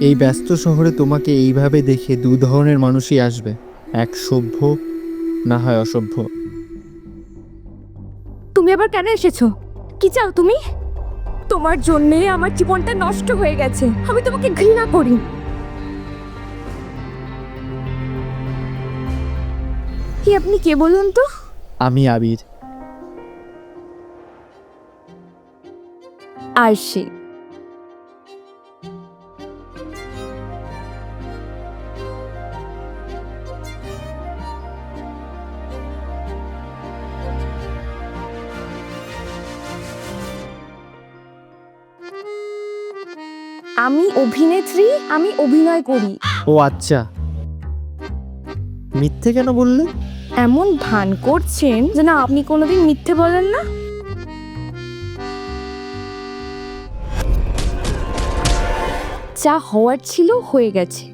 এই ব্যস্ত শহরে তোমাকে এইভাবে দেখে দু ধরনের মানুষই আসবে। এক সভ্য না হয় অসভ্য। তুমি আবার কেন এসেছ? কি চাও তুমি? তোমার জন্যে আমার জীবনটা নষ্ট হয়ে গেছে। আমি তোমাকে ঘৃণা করি। কি আপনি কে বলুন তো? আমি আবির। আরশি আমি অভিনেত্রী আমি অভিনয় করি। ও আচ্ছা। মিথ্যে কেন বললে? এমন ভান করছেন যে না আপনি কোনোদিন মিথ্যে বলেন না। যা হওয়ার ছিল হয়ে গেছে।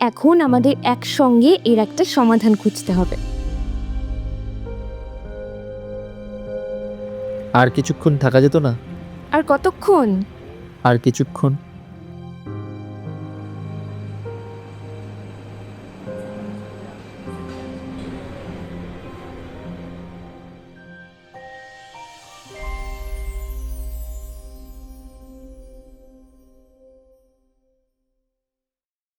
এখন আমাদের একসঙ্গে এর একটা সমাধান খুঁজতে হবে। আর কিছুক্ষণ থাকা যেত না? আর কতক্ষণ? আর কিছুক্ষণ